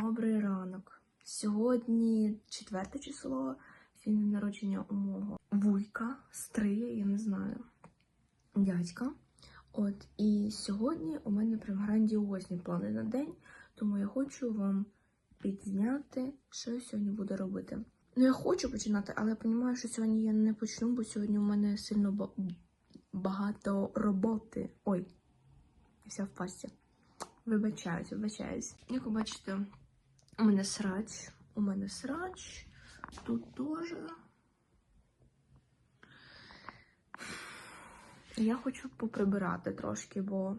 Добрий ранок. Сьогодні четверте число, сьогодні народження у мого вуйка, стрия, я не знаю, дядька. От і сьогодні у мене прям грандіозні плани на день, тому я хочу вам підзняти, що я сьогодні буду робити. Ну, я хочу починати, але я розумію, що сьогодні я не почну, бо сьогодні у мене сильно багато роботи. Ой, вся в пасті. Вибачаюсь, вибачаюсь. Як ви бачите, у мене срач. У мене срач. Тут теж. Я хочу поприбирати трошки, бо.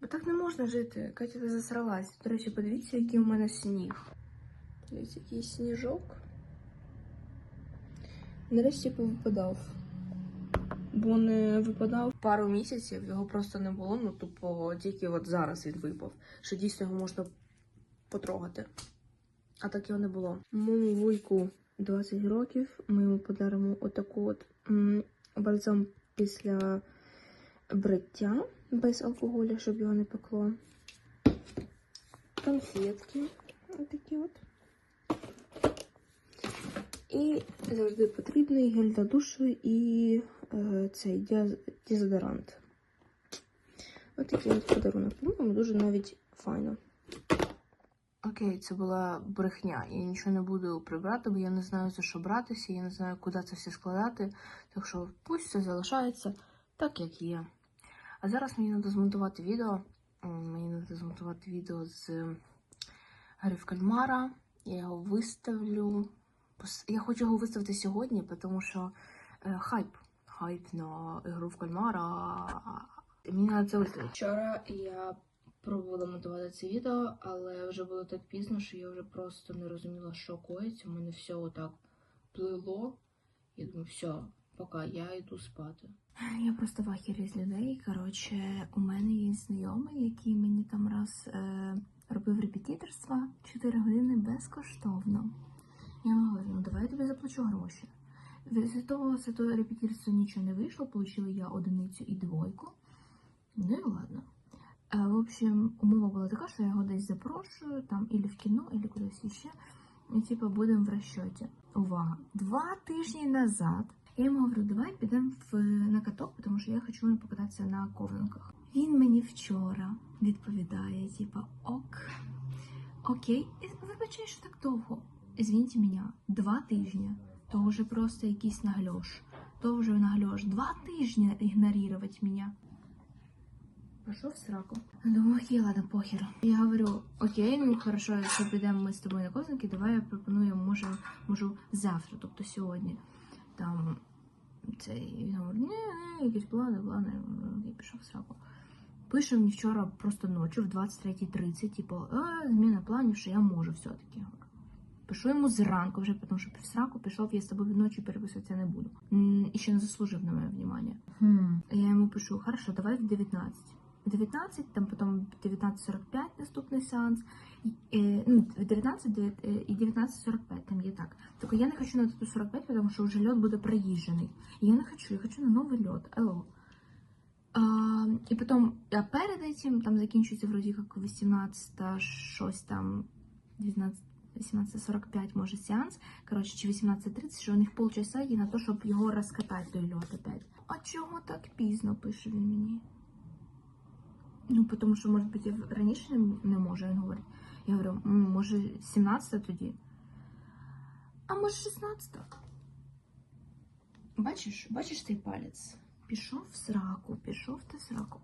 Бо так не можна жити. Катя, ти засралась. До речі, подивіться, який у мене сніг. Дивіться, який сніжок. Нарешті повипадав. Бо не випадав пару місяців, його просто не було, ну тупо тільки от зараз він випав, що дійсно його можна потрогати. А так його не було. Моєму вуйку 20 років. Ми йому подаримо отаку от бальзам після бриття без алкоголю, щоб його не пекло. Конфетки. Отакі от. І завжди потрібний гель для душу і е, цей дезодорант. Ось такий от подарунок. По-моєму, дуже навіть файно. Окей, це була брехня. Я нічого не буду прибрати, бо я не знаю за що братися, я не знаю, куди це все складати. Так що пусть все залишається так, як є. А зараз мені треба змонтувати відео. Мені треба змонтувати відео з Гри в Кальмара. Я його виставлю. Я хочу його виставити сьогодні, тому що е, хайп. Хайп на ігру в Кальмара. Мені треба це виставити. Вчора я пробувала монтувати це відео, але вже було так пізно, що я вже просто не розуміла, що коїться. У мене все отак плило. Я думаю, все, поки я йду спати. Я просто в ахері з людей. Коротше, у мене є знайомий, який мені там раз е, робив репетиторство 4 години безкоштовно. Я йому говорю, ну давай я тобі заплачу гроші. З того, з того репетиторства нічого не вийшло, отримала я одиницю і двойку. Ну і ладно. Е, В общем, умова була така, що я його десь запрошую, там, ілі в кіно, ілі кудись іще. І типу будемо в розчоті. Увага! Два тижні назад я йому говорю, давай підемо в, на каток, тому що я хочу покататися на ковзанках. Він мені вчора відповідає, типа, ок, окей, І вибачай, що так довго. Извините мене, два тижні. То вже просто якийсь нагльош. То вже нагльош. Два тижні ігнорувати мене. Пошел в сраку. Думаю, окей, ладно, похер. Я говорю, окей, ну хорошо, якщо підемо ми з тобою на ковзанки, давай я пропоную, може, можу завтра, тобто сьогодні. Там цей він говорить, ні, ні, якісь плани, плани. Я пішов в сраку. Пише мені вчора просто ночі в 23.30, типу, а, зміна планів, що я можу все-таки. Пишу йому зранку вже, тому що в сраку пішов, я з тобою ночі переписуватися не буду. І ще не заслужив на моє внимання. Я йому пишу, хорошо, давай в 19. В 19, там потім 19.45 наступний сеанс, е, ну, в 19 дев'ят- е, і 19.45, там є так. Тільки я не хочу на тату 45, тому що вже льот буде проїжджений. І я не хочу, я хочу на новий льот. Алло. А, і потім, а перед цим там закінчується вроді як 18, щось там, 19, 18.45 може сеанс, коротше, чи 18.30, що у них полчаса є на те, щоб його розкатати той льот опять. А чого так пізно, пише він мені? Ну, тому що, може бути, я раніше не, можу, він говорить. Я говорю, може, 17 тоді? А може 16? Бачиш, бачиш цей палець? Пішов в сраку, пішов ти в сраку.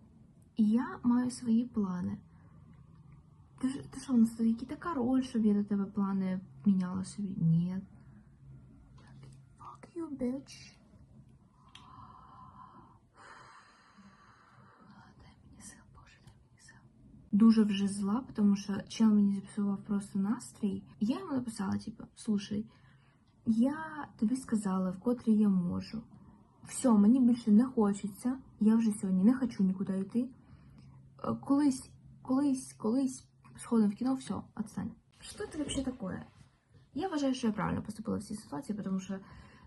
І я маю свої плани. Ти, ти що, у нас тут який-то король, щоб я до тебе плани міняла собі? Ні. Fuck you, bitch. Дуже вже зла, тому що чел мені зіпсував просто настрій. Я йому написала, типу, слушай, я тобі сказала, вкотре я можу. Все, мені більше не хочеться. Я вже сьогодні не хочу нікуди йти. Е, Колись, колись, колись сходимо в кіно, все, отстань. Що це взагалі таке? Я вважаю, що я правильно поступила в цій ситуації, тому що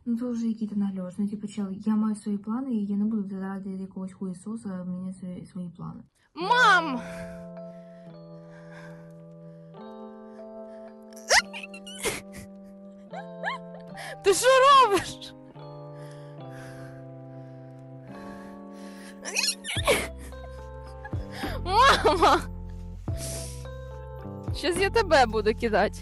ну це вже який-то нагльош. Ну, типу, чел, я маю свої плани, і я не буду заради якогось хуєсоса міняти свої плани. Мам! Ти що робиш? Мама! Щас я тебе буду кидати.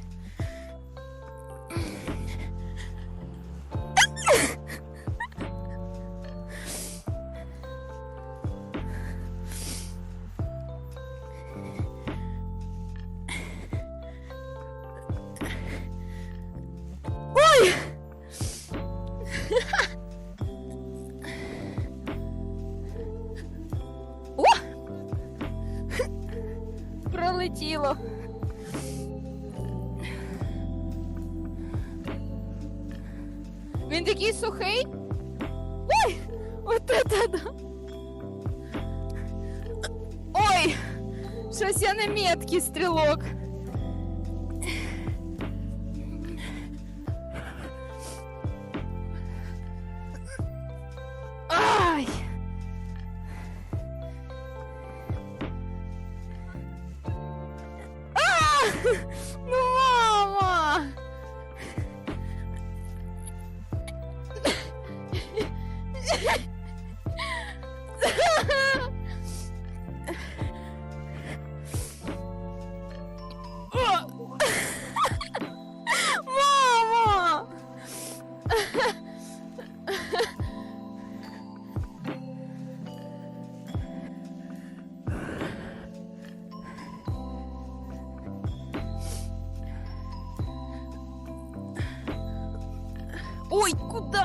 Він такий сухий. Ой! От это да. Ой! Щось я не меткий стрілок. Ай! А! Ну,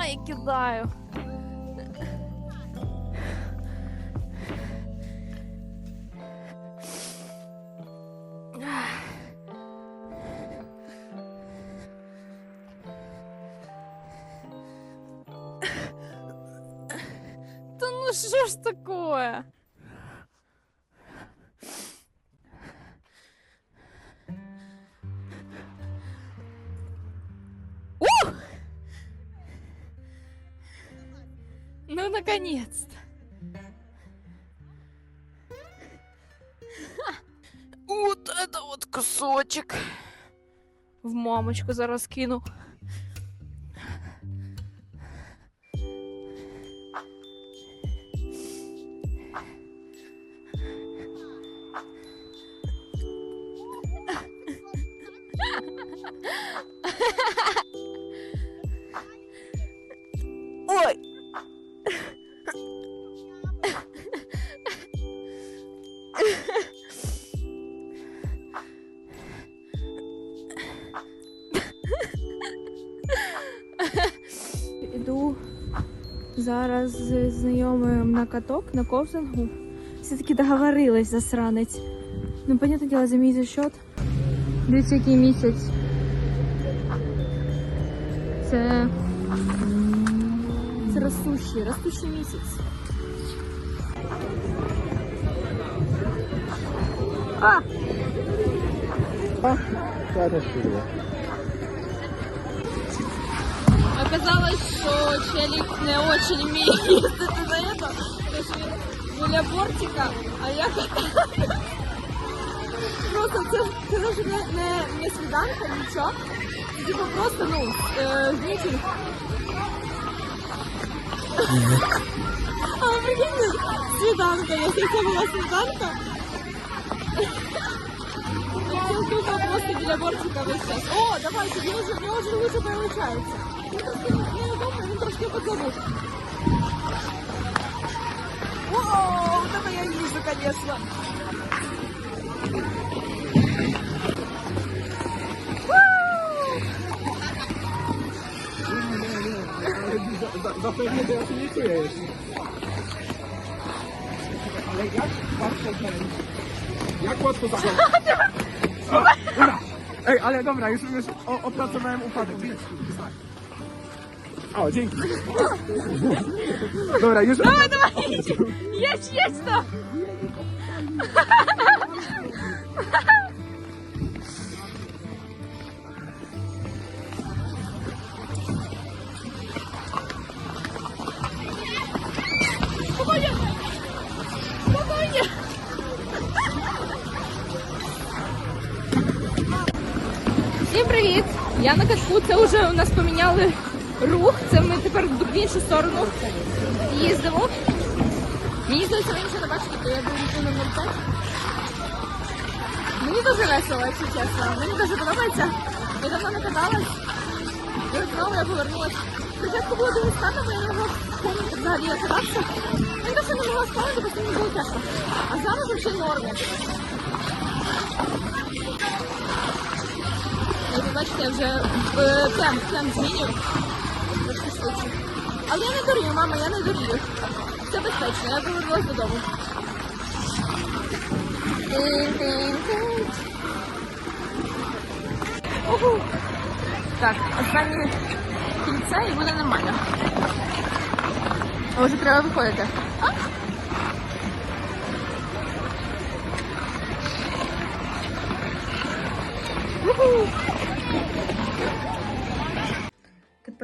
ножа кидаю. Та ну що ж такое? Это вот кусочек. В мамочку зараз кину. на каток, на ковзингу. Все-таки договорилась засранець. Ну, понятне діло, за мій зачет. Дивіться, який місяць. Це. Це ростущий, ростущий місяць. А! Оказалось, що челик не очень вміє їздити за это. Тож він біля бортика, а я Просто це, це навіть не, не, не свіданка, нічого. Це типу просто, ну, е, мітинг. А прикинь, свіданка, якщо це була свіданка. Я тут просто біля бортика весь час. О, давайте, мне уже, мне уже лучше получается. Ну, трошки неудобно, він трошки подзабув. О, вот это я вижу, конечно. Ale jak łatwo ten... Jak łatwo zachować? Ej, ale dobra, już, już o, opracowałem upadek. O, dzięki. Dobra, już... Давай, давай, едь, едь, едь там. Спокойно. Спокойно. Всім привіт! Я на катку. Це вже у нас поміняли рух. Це ми тепер в іншу сторону їздимо. Мені здається, ви нічого не бачите, то я буду на 05. Мені дуже весело, якщо чесно. Мені дуже подобається. Я давно не каталась. І знову я повернулась. Спочатку було дуже складно, бо я могла вспомнити взагалі як кататися. Я просто не могла вспомнити, бо мені було тяжко. А зараз взагалі норм. Ви бачите, я вже темп, темп змінюю. Але я не дурію, мама, я не дурію. Все безпечно, я повернулась додому. Тин-тин-тин. Так, останнє кільце і буде нормально. А вже треба виходити. А?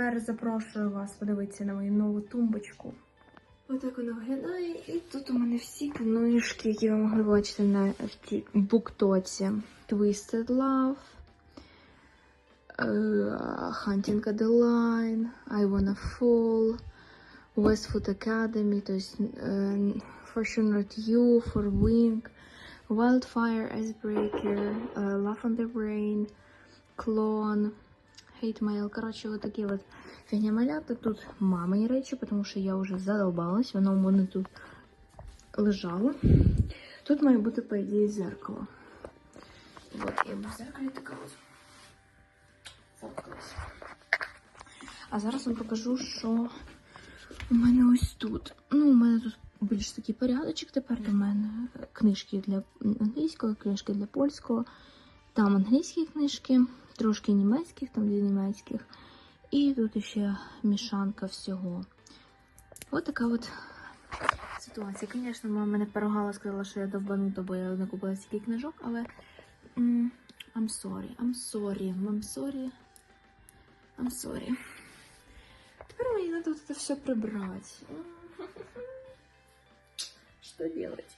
Тепер запрошую вас подивитися на мою нову тумбочку. Отак вона виглядає. І тут у мене всі книжки, які ви могли бачити на буктоці. Twisted Love, е, Hunting Adeline, I Wanna Fall, Westfoot Academy, то есть е, Fortunate You, For Wing, Wildfire Icebreaker, е, Love on the Brain, Clone, Mail. Коротше, вот такі от фігня малята. Тут мамині речі, тому що я вже задолбалась, воно у мене тут лежало. Тут має бути, по ідеї, зеркало. Вот, і в зеркалі така фоткалась. А зараз вам покажу, що у мене ось тут. Ну, у мене тут більш такий порядочок. Тепер до мене книжки для англійського, книжки для польського. Там англійські книжки, трошки німецьких, там дві німецьких. І тут ще мішанка всього. Ось така от ситуація. Звісно, мама мене поругала, сказала, що я довбанута, бо я не купила стільки книжок, але I'm sorry, I'm sorry, I'm sorry, I'm sorry. Тепер мені треба тут все прибрати. Що делать?